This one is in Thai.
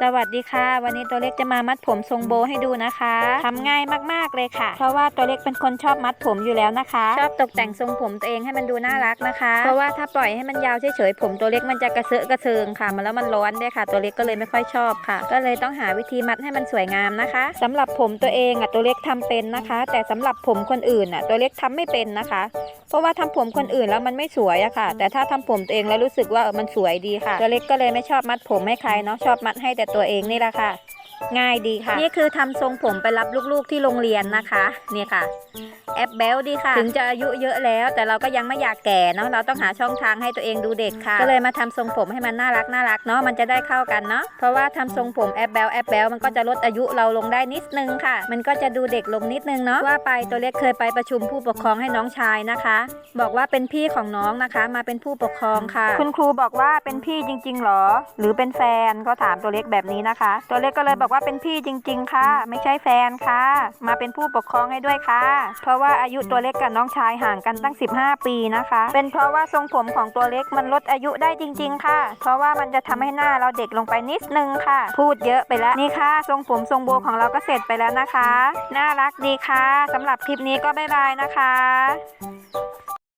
สวัสดีค่ะ วันนี้ตัวเล็กจะมามัดผมทรงโบให้ดูนะคะทำง่ายมากๆเลยค่ะ เพราะว่าตัวเล็กเป็นคนชอบมัดผมอยู่แล้วนะคะ ชอบตกแต่งทรงผมตัวเองให้มันดูน่ารักนะคะ เพราะว่าถ้าปล่อยให้มันยาวเฉยๆผมตัวเล็กมันจะกระเซาะกระเซิงค่ะมันแล้วมันร้อนด้วยค่ะ ตัวเล็กก็เลยไม่ค่อยชอบค่ะ ก็เลยต้องหาวิธีมัดให้มันสวยงามนะคะสำหรับผมตัวเองอะตัวเล็กทำเป็นนะคะ แต่สำหรับผมคนอื่นอะตัวเล็กทำไม่เป็นนะคะ เพราะว่าทำผมคนอื่นแล้วมันไม่สวยอะค่ะ แต่ถ้าทำผมตัวเองแล้วรู้สึกว่ามันสวยดีค่ะ ตัวเล็กก็เลยไม่ชอบมัดผมให้ใครเนาะชอบมัดให้แต่ตัวเองนี่แหละค่ะ ง่ายดีค่ะ นี่คือทำทรงผมไปรับลูกๆที่โรงเรียนนะคะนี่ค่ะ แอปเบลดีค่ะ ถึงจะอายุเยอะแล้วแต่เราก็ยังไม่อยากแก่เนาะเราต้องหาช่องทางให้ตัวเองดูเด็กค่ะ ก็เลยมาทำทรงผมให้มันน่ารักน่ารักเนาะมันจะได้เข้ากันเนาะเพราะว่าทำทรงผมแอปเบลแอปเบลมันก็จะลดอายุเราลงได้นิดนึงค่ะ มันก็จะดูเด็กลงนิดนึงเนาะว่าไปตัวเล็กเคยไปประชุมผู้ปกครองให้น้องชายนะคะ บอกว่าเป็นพี่ของน้องนะคะ มาเป็นผู้ปกครองค่ะ คุณครูบอกว่าเป็นพี่จริงๆหรอ หรือเป็นแฟนก็ถามตัวเล็กแบบนี้นะคะ ตัวเล็กก็เลยบอกว่าเป็นพี่จริง ๆ ค่ะ ไม่ใช่แฟนค่ะ มาเป็นผู้ปกครองให้ด้วยค่ะ เพราะว่าอายุตัวเล็กกับน้องชายห่างกันตั้ง 15 ปีนะคะ เป็นเพราะว่าทรงผมของตัวเล็กมันลดอายุได้จริง ๆ ค่ะ เพราะว่ามันจะทำให้หน้าเราเด็กลงไปนิดนึงค่ะ พูดเยอะไปแล้วนี่ค่ะ ทรงผมทรงโบของเราก็เสร็จไปแล้วนะคะ น่ารักดีค่ะสำหรับคลิปนี้ก็บ๊ายบายนะคะ